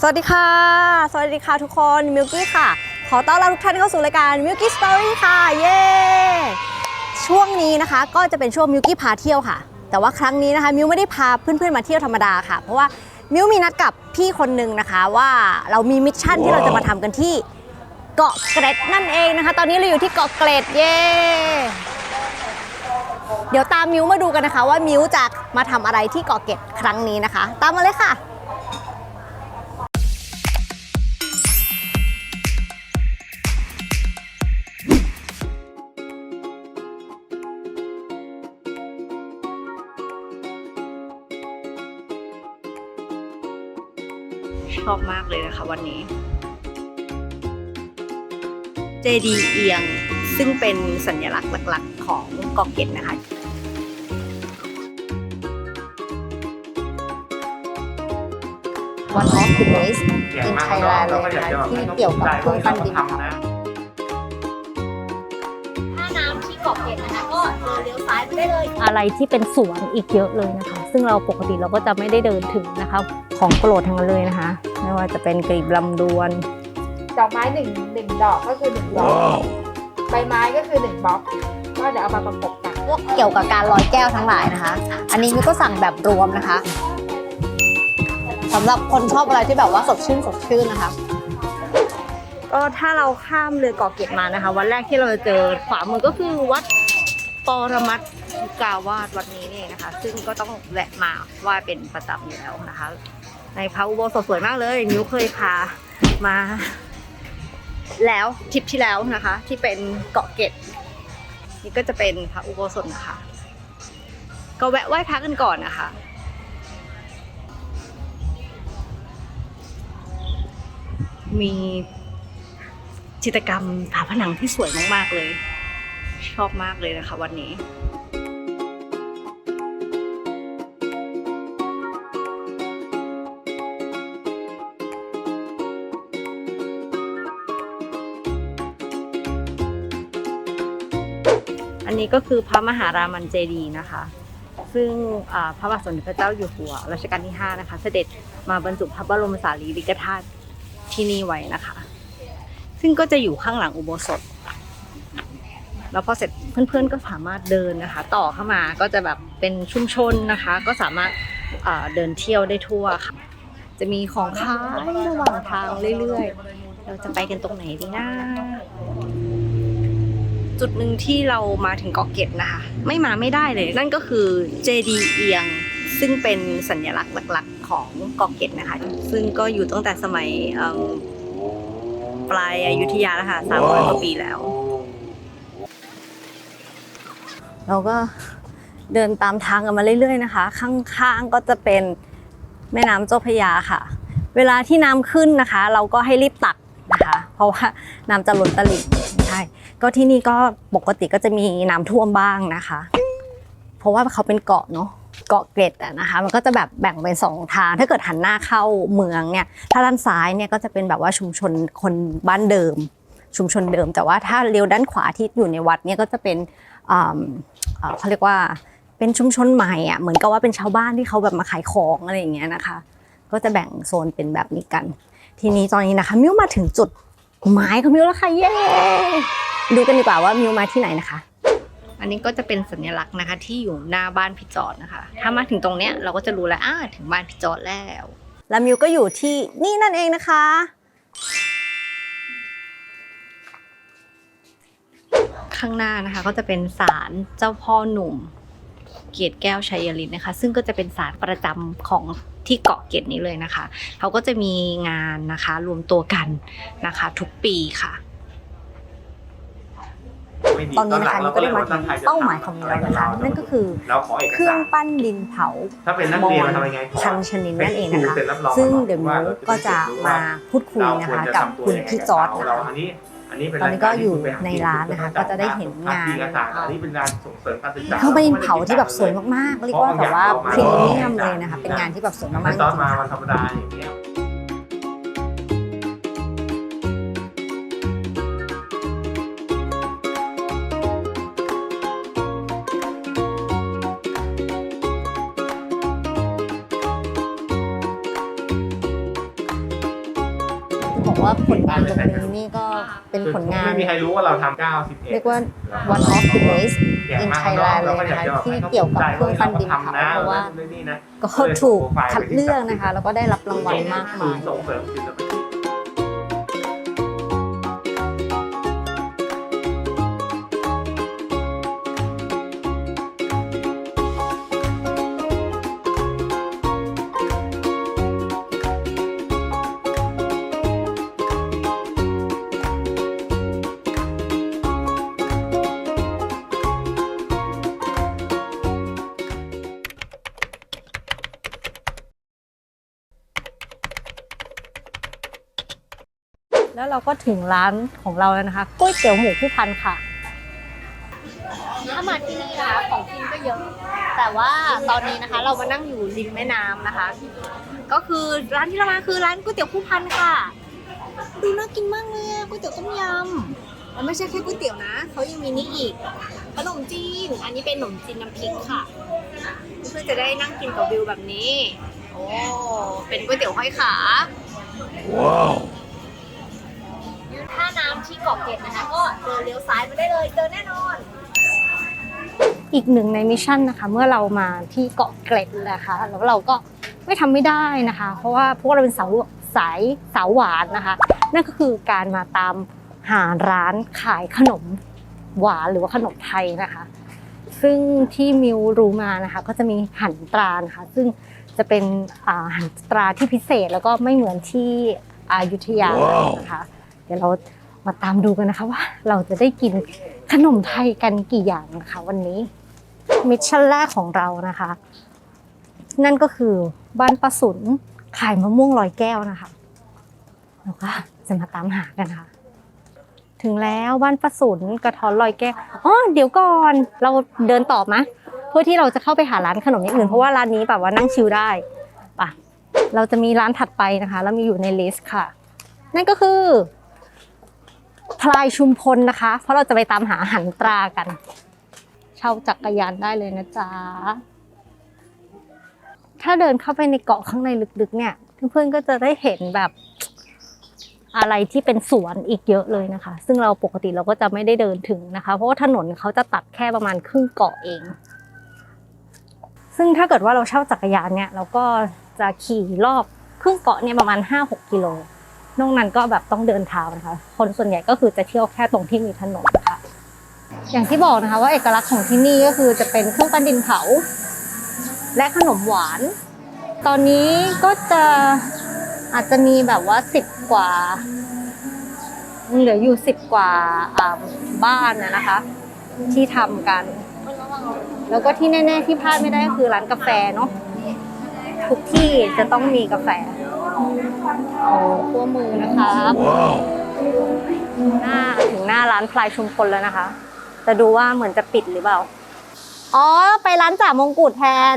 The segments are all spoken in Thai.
สวัสดีค่ะ สวัสดีค่ะทุกคนมิลกี้ค่ะ ขอต้อนรับทุกท่านเข้าสู่รายการ Milky Story ค่ะ เย้ช่วงนี้นะคะก็จะเป็นช่วงมิลกี้พาเที่ยวค่ะ แต่ว่าครั้งนี้นะคะมิวไม่ได้พาเพื่อนๆมาเที่ยวธรรมดาค่ะ เพราะว่ามิวมีนัดกับพี่คนหนึ่งนะคะว่าเรามีมิชชั่นที่เราจะมาทำกันที่เกาะเกร็ดนั่นเองนะคะ ตอนนี้เราอยู่ที่เกาะเกร็ดเย้เดี๋ยวตามมิวมาดูกันนะคะ ว่ามิวจะมาทำอะไรที่เกาะเกร็ดครั้งนี้นะคะ ตามมาเลยค่ะ เลยนะคะวันนี้ เจดีเอียงซึ่งเป็นสัญลักษณ์หลักๆ ของเกาะเกร็ดนะคะ One of the best in Thailand เลยนะคะที่เกี่ยวกับเครื่องปั้นดินเผาถ้าน้ำที่เกาะเกร็ดนะคะก็เลี้ยวซ้ายไปได้เลยอะไรที่เป็นสวนอีกเยอะเลยนะคะ ซึ่งเราปกติเราก็จะไม่ได้เดินถึงนะคะ ของโปรดทั้งนั้นเลยนะคะ ไม่ว่าจะเป็นกลีบลำดวน ดอกไม้หนึ่งหนึ่งดอกก็คือหนึ่งดอกใบไม้ก็คือหนึ่งบล็อกก็เดี๋ยวเอามาประกบกันพวกเกี่ยวกับการลอยแก้วทั้งหลายนะคะ อันนี้มิวก็สั่งแบบรวมนะคะสำหรับคนชอบอะไรที่แบบว่าสดชื่นสดชื่นนะคะก็ถ้าเราข้ามเรือเกาะเกร็ดมานะคะ วันแรกที่เราจะเจอขวามือก็คือวัดปรมัตถกาวาสวัดนี้นี่เองนะคะ ซึ่งก็ต้องแวะมาไหว่าเป็นประจำอยู่แล้วนะคะ ในพระอุโบสถสวยมากเลยมิวเคยพามา แล้วทริปที่แล้วนะคะ ที่เป็นเกาะเกร็ดนี่ก็จะเป็นพระอุโบสถนะคะ ก็แวะไหว้พระกันก่อนนะคะมีจิตรกรรมฝาผนังที่สวยมาก ๆ เลย ชอบมากเลยนะคะวันนี้ นี้ก็คือพระมหารามันเจดีนะคะ ซึ่งพระบาทสมเด็จพระเจ้าอยู่หัวรัชกาลที่ 5 นะคะ เสด็จมาบรรจุพระบรมสารีริกธาตุที่นี่ไว้นะคะ ซึ่งก็จะอยู่ข้างหลังอุโบสถ แล้วพอเสร็จเพื่อนๆก็สามารถเดินนะคะ ต่อเข้ามาก็จะแบบเป็นชุมชนนะคะ ก็สามารถเดินเที่ยวได้ทั่วค่ะ จะมีของขายระหว่างทางเรื่อยๆ เราจะไปกันตรงไหนดีนะ จุดหนึ่งที่เรามาถึงเกาะเกร็ดนะคะ ไม่มาไม่ได้เลย นั่นก็คือเจดีเอียง ซึ่งเป็นสัญลักษณ์หลักๆของเกาะเกร็ดนะคะ ซึ่งก็อยู่ตั้งแต่สมัยเอิ่มปลายอยุธยาแล้วค่ะสามร้อยกว่าปีแล้ว เราก็เดินตามทางกันมาเรื่อยๆนะคะ ข้างๆก็จะเป็นแม่น้ำเจ้าพระยาค่ะ เวลาที่น้ำขึ้นนะคะ เราก็ให้รีบตักนะคะ เพราะว่าน้ำจะล้นตลิ่ง ใช่ก็ที่นี่ก็ปกติก็จะมีน้ำท่วมบ้างนะคะ เพราะว่าเขาเป็นเกาะเนาะเกาะเกร็ดอะนะคะ มันก็จะแบบแบ่งเป็นสองทาง ถ้าเกิดหันหน้าเข้าเมืองเนี่ย ถ้าด้านซ้ายเนี่ยก็จะเป็นแบบว่าชุมชนคนบ้านเดิม ชุมชนเดิม แต่ว่าถ้าเลี้ยวด้านขวาที่อยู่ในวัดเนี่ยก็จะเป็นเขาเรียกว่าเป็นชุมชนใหม่อะเหมือนกับว่าเป็นชาวบ้านที่เขาแบบมาขายของอะไรอย่างเงี้ยนะคะ ก็จะแบ่งโซนเป็นแบบนี้กัน ทีนี้ตอนนี้นะคะมิวมาถึงจุด หมายของมิวแล้วค่ะเย้ดูกันดีกว่าว่ามิวมาที่ไหนนะคะ อันนี้ก็จะเป็นสัญลักษณ์นะคะ ที่อยู่หน้าบ้านพี่จอดนะคะ ถ้ามาถึงตรงเนี้ยเราก็จะรู้แล้วอ่าถึงบ้านพี่จอดแล้ว แล้วมิวก็อยู่ที่นี่นั่นเองนะคะ ข้างหน้านะคะก็จะเป็นศาลเจ้าพ่อหนุ่ม เกียรติแก้วชัยฤทธิ์นะคะ ซึ่งก็จะเป็นศาลประจำของ ที่เกาะเกร็ดนี้เลยนะคะ เขาก็จะมีงานนะคะรวมตัวกันนะคะ ทุกปีค่ะ ตอนนี้นะคะมิวก็ได้มาถึงเป้าหมายของมิวแล้วนะคะนั่นก็คือเราขอเอกเครื่อสางรปั้นดินเผาถ้าเป็นนักเรียนเราทำยังไงพันชนิดนั่นเองนะคะซ็รับรองซึ่งก่อนเดี๋ยวมิว่วก็จะมาพูดคุยเรานะวรคะจกับทำตัวคุณยังไงพี่จอร์ดเรานะคะ อันนี้อันนี้เป็นตอนนี้ก็อยู่รายารที่ในร้านนะคะที่ก็จะได้เห็นงานภคต่างๆอันนี้เป็นงานส่งเสริมการศึกษาเครื่องปั้นดินเผาที่แบบสวยมากๆเรียกว่าแบบว่าพรีเมียมเลยนะคะ เป็นงานที่แบบสวยมากๆจไม่ริต้องงๆมาค่ะวันธรรมดาอย่างเงี้ยตบอกว่าผลงานตรงนี้นี่ก็เป็น ผลงาน ไม่มีใครรู้ว่าเราทำเก้าสิบเอ็ดเรียกว่า one of the best in Thailand เลยนะคะที่เกี่ยวกับเครื่องปั้นดินเผาเพราะว่าก็ถูกคัดเลือกนะคะ แล้วก็ได้รับรางวัลมากศูมานยย์ส่งเสริมศิลปะ แล้วเราก็ถึงร้านของเราแล้วนะคะก๋วยเตี๋ยวหมูผู้พันค่ะ ถ้ามาที่นี่นะคะของกินก็เยอะ แต่ว่าตอนนี้นะคะเรามานั่งอยู่ริมแม่น้ำนะคะ ก็คือร้านที่เรามาคือร้านก๋วยเตี๋ยวผู้พันค่ะ ดูน่ากินมากเลยอะก๋วยเตี๋ยวต้มยำมันไม่ใช่แค่ก๋วยเตี๋ยวนะเขายังมีนี่อีกขนมจีน อันนี้เป็นขนมจีนน้ำพริกค่ะ เพื่อจะได้นั่งกินกับวิวแบบนี้ โอ้ เป็นก๋วยเตี๋ยวห้อยขายืน ท่าน้ำที่เกาะเกร็ดนะคะ ก็เดินเลี้ยวซ้ายมาได้เลยเจอแน่นอน อีกหนึ่งในมิชชั่นนะคะ เมื่อเรามาที่เกาะเกร็ดนะคะแล้วเราก็ไม่ทำไม่ได้นะคะ เพราะว่าพวกเราเป็นสาวสายสาวหวานนะคะ นั่นก็คือการมาตามหาร้านขายขนมหวานหรือว่าขนมไทยนะคะ ซึ่งที่มิวรู้มานะคะ ก็จะมีหันตรานะคะ ซึ่งจะเป็นหันตราที่พิเศษแล้วก็ไม่เหมือนที่อยุธยานะคะ เดี๋ยวเรามาตามดูกันนะคะว่า เราจะได้กินขนมไทยกันกี่อย่างนะคะวันนี้มิชชั่นแรกของเรานะคะ นั่นก็คือบ้านป้าสุนขายมะม่วงลอยแก้วนะคะเราก็จะมาตามหากันค่ะ ถึงแล้วบ้านป้าสุนกระท้อนลอยแก้วอ๋อเดี๋ยวก่อนเราเดินต่อมะเพื่อที่เราจะเข้าไปหาร้านขนมอย่างอื่นเพราะว่าร้านนี้แบบว่านั่งชิลได้ปะเราจะมีร้านถัดไปนะคะ แล้วมีอยู่ในลิสต์ค่ะ นั่นก็คือ พลายชุมพลนะคะ เพราะเราจะไปตามหาหันตรากัน เช่าจักรยานได้เลยนะจ๊ะ ถ้าเดินเข้าไปในเกาะข้างในลึกๆ เนี่ย เพื่อนๆก็จะได้เห็นแบบอะไรที่เป็นสวนอีกเยอะเลยนะคะ ซึ่งเราปกติเราก็จะไม่ได้เดินถึงนะคะ เพราะว่าถนนเขาจะตัดแค่ประมาณครึ่งเกาะเอง ซึ่งถ้าเกิดว่าเราเช่าจักรยานเนี่ย เราก็จะขี่รอบครึ่งเกาะเนี่ยประมาณ 5-6 กิโล นอกนั้นก็แบบต้องเดินเท้านะคะ คนส่วนใหญ่ก็คือจะเที่ยวแค่ตรงที่มีถนนนะคะอย่างที่บอกนะคะว่าเอกลักษณ์ของที่นี่ก็คือจะเป็นเครื่องปั้นดินเผา และขนมหวาน ตอนนี้ก็จะอาจจะมีแบบว่าสิบกว่าเหลืออยู่สิบกว่าบ้านนะนะคะ ที่ทำกัน แล้วก็ที่แน่ ๆ ที่พลาดไม่ได้ก็คือร้านกาแฟเนาะทุกที่จะต้องมีกาแฟ โอ้ขั้วมือนะคะหน้าถึงหน้าร้านพลายชุมพลแล้วนะคะ จะดูว่าเหมือนจะปิดหรือเปล่า อ๋อ ไปร้านจ่ามงกุฎแทน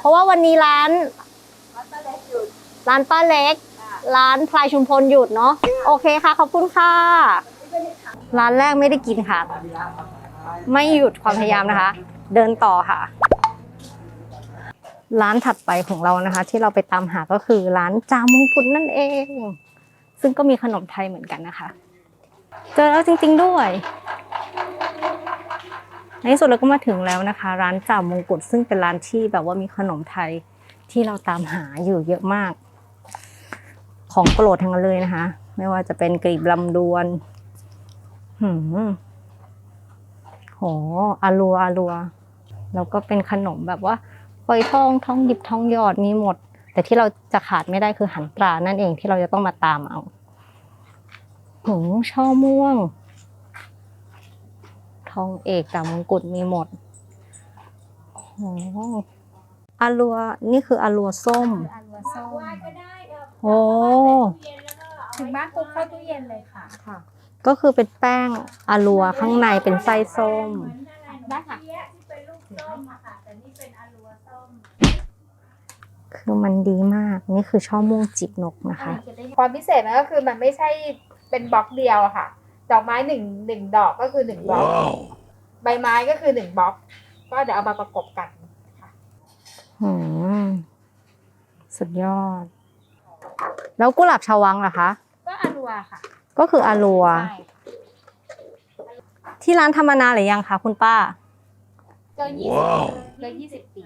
เพราะว่าวันนี้ร้าน ร้านป้าเล็ก ร้านพลายชุมพลหยุดเนาะ โอเคค่ะ ขอบคุณค่ะ ร้านแรกไม่ได้กินค่ะ ไม่หยุดความพยายามนะคะ เดินต่อค่ะ ร้านถัดไปของเรานะคะ ที่เราไปตามหาก็คือร้านจามงกุฎนั่นเอง ซึ่งก็มีขนมไทยเหมือนกันนะคะ เจอแล้วจริง ๆด้วยในที่สุดเราก็มาถึงแล้วนะคะ ร้านจ่ามงกุฎซึ่งเป็นร้านที่แบบว่ามีขนมไทยที่เราตามหาอยู่เยอะมาก ของโปรดทั้งนั้นเลยนะคะ ไม่ว่าจะเป็นกลีบลำดวนหืมโหอาลัวอาลัวแล้วก็เป็นขนมแบบว่า ฝอยทองทองหยิบทองหยอดมีหมด แต่ที่เราจะขาดไม่ได้คือหันปลานั่นเองที่เราจะต้องมาตามเอาหืมช่อม่วง ทองเอกจากมงกุฎมีหมดโอ้โหอาลัวนี่คืออาลัวส้มอันว่าส้มโอ้ถึงบ้านปุ๊บเข้าตู้เย็นเลยค่ะค่ะ ก็คือเป็นแป้งอาลัวข้างในเป็นไส้ส้ม ได้ค่ะ คือมันดีมาก นี่คือช่อม่วงจีบนกนะคะ ความพิเศษมันก็คือมันไม่ใช่เป็นบล็อกเดียวอะค่ะ ดอกไม้หนึ่งหนึ่งดอกก็คือหนึ่งบล็อก ใบไม้ก็คือหนึ่งบล็อก ก็เดี๋ยวเอามาประกบกันค่ะอืมสุดยอด แล้วกุหลาบชาววังล่ะคะ ก็อันค่ะ ก็คืออารัว ใช่ที่ร้านทำมานานหรือยังคะคุณป้า เกินยี่สิบเกินยี่สิบปี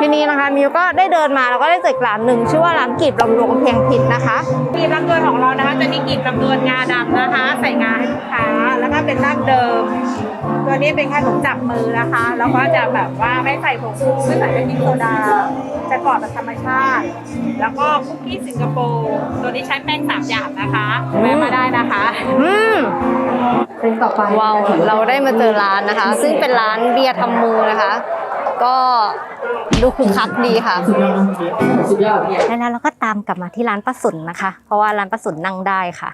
ทีนี้นะคะมิวก็ได้เดินมาแล้วก็ได้เจออีกร้านหนึ่งชื่อว่าร้านกีบลำดวงเพียงพินนะคะกีบลำดวนของเรานะคะจะมีกีบลำดวนงาดำนะคะ ใส่งาให้ลูกค้าแล้วก็เป็นดั้งเดิม ตัวนี้เป็นขนมจับมือนะคะแล้วก็จะแบบว่าไม่ใส่ผงฟูไม่ใส่เบกกิ้งโซดา จะกรอบแบบธรรมชาติ แล้วก็คุกกี้สิงคโปร์ตัวนี้ใช้แป้งสามอย่างนะคะแวะมาได้นะคะ อืม ว้าวเราได้มาเจอร้านนะคะ ซึ่งเป็นร้านเบียร์ทำมือนะคะ ก็ดูคึกคักดีค่ะแล้วเราก็ตามกลับมาที่ร้านป้าสุนนะคะ เพราะว่าร้านป้าสุนนั่งได้ค่ะ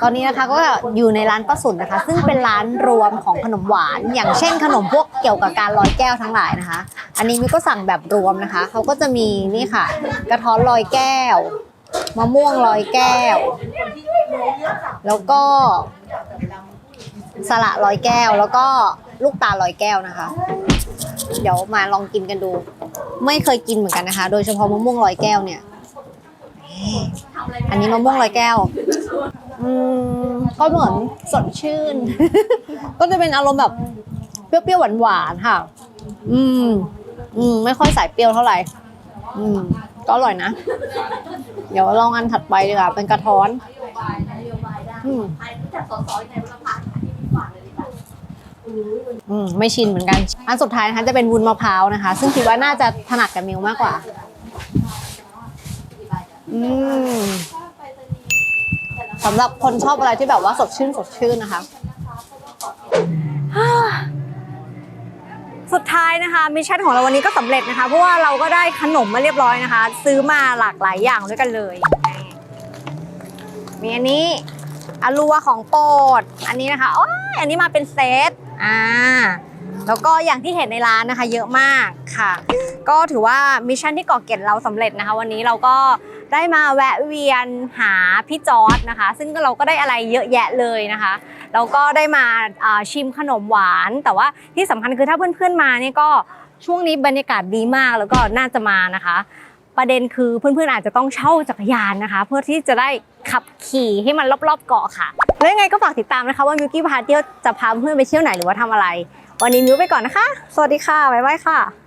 ตอนนี้นะคะก็อยู่ในร้านป้าสุนนะคะ ซึ่งเป็นร้านรวมของขนมหวาน อย่างเช่นขนมพวกเกี่ยวกับการลอยแก้วทั้งหลายนะคะ อันนี้มิวก็สั่งแบบรวมนะคะเขาก็จะมีนี่ค่ะ กระท้อนลอยแก้วมะม่วงลอยแก้ว แล้วก็ สละลอยแก้วแล้วก็ลูกตาลลอยแก้วนะคะ เดี๋ยวมาลองกินกันดู ไม่เคยกินเหมือนกันนะคะ โดยเฉพาะมะม่วงลอยแก้วเนี่ย อันนี้มะม่วงลอยแก้ว อืมก็เหมือนสดชื่น ก็จะเป็นอารมณ์แบบเปรี้ยวๆหวานๆค่ะ อืม อืม ไม่ค่อยสายเปรี้ยวเท่าไหร่ อืม ก็อร่อยนะ เดี๋ยวลองอันถัดไปดีกว่าเป็นกระท้อน อืม อืมไม่ชินเหมือนกัน อันสุดท้ายนะคะจะเป็นวุ้นมะพร้าวนะคะ ซึ่งคิดว่าน่าจะถนัดกับมิวมากกว่า อืมสำหรับคนชอบอะไรที่แบบว่าสดชื่นสดชื่นนะคะ สุดท้ายนะคะมิชชั่นของเราวันนี้ก็สำเร็จนะคะ เพราะว่าเราก็ได้ขนมมาเรียบร้อยนะคะ ซื้อมาหลากหลายอย่างด้วยกันเลย มีอันนี้อารัวของโปรด อันนี้นะคะอ้ยอันนี้มาเป็นเซต อ่าแล้วก็อย่างที่เห็นในร้านนะคะ เยอะมากค่ะ ก็ถือว่ามิชชั่นที่เกาะเกร็ดเราสำเร็จนะคะ วันนี้เราก็ได้มาแวะเวียนหาพี่จอร์ดนะคะ ซึ่งเราก็ได้อะไรเยอะแยะเลยนะคะแล้วก็ได้มาชิมขนมหวาน แต่ว่าที่สำคัญคือถ้าเพื่อนๆมาเนี่ยก็ช่วงนี้บรรยากาศดีมากแล้วก็น่าจะมานะคะ ประเด็นคือเพื่อนๆอาจจะต้องเช่าจักรยานนะคะ เพื่อที่จะได้ขับขี่ให้มันรอบๆเกาะค่ะ แล้วยังไงก็ฝากติดตามนะคะว่ามิวกี้พาเที่ยวจะพาเพื่อนไปเที่ยวไหนหรือว่าทำอะไร วันนี้มิวไปก่อนนะคะ สวัสดีค่ะบ๊ายบายค่ะ